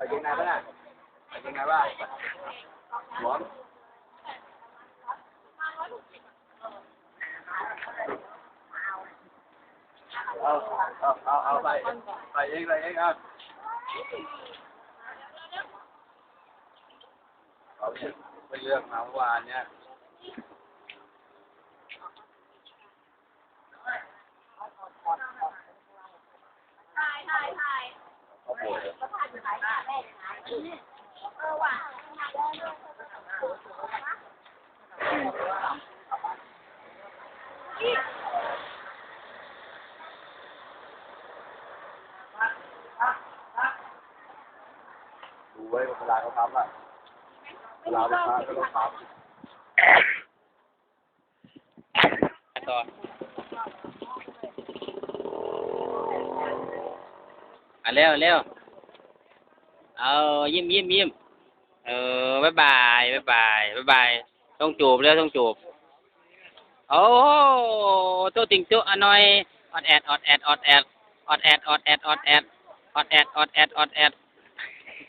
phải chừng nào đó nè phải chừng nào đó bốn ờ ờ ờ ờ phải phải yên phải yên anh ở bên bên đường nào qua nha. Hi, hi, hi. ดูไว้เวลาเขาทำอะเวลาเขาทำก็ต้องทำต่อ อะเร็วเร็วเอายิ้มยิ้มยิ้มเออบายบายบายบายบายบายต้องจูบเร็วต้องจูบโอ้ตัวติงตัวอน่อยออดแอดออดแอดออดแอดออดแอดออดแอดออดแอดออดแอดออดแอดออดแอด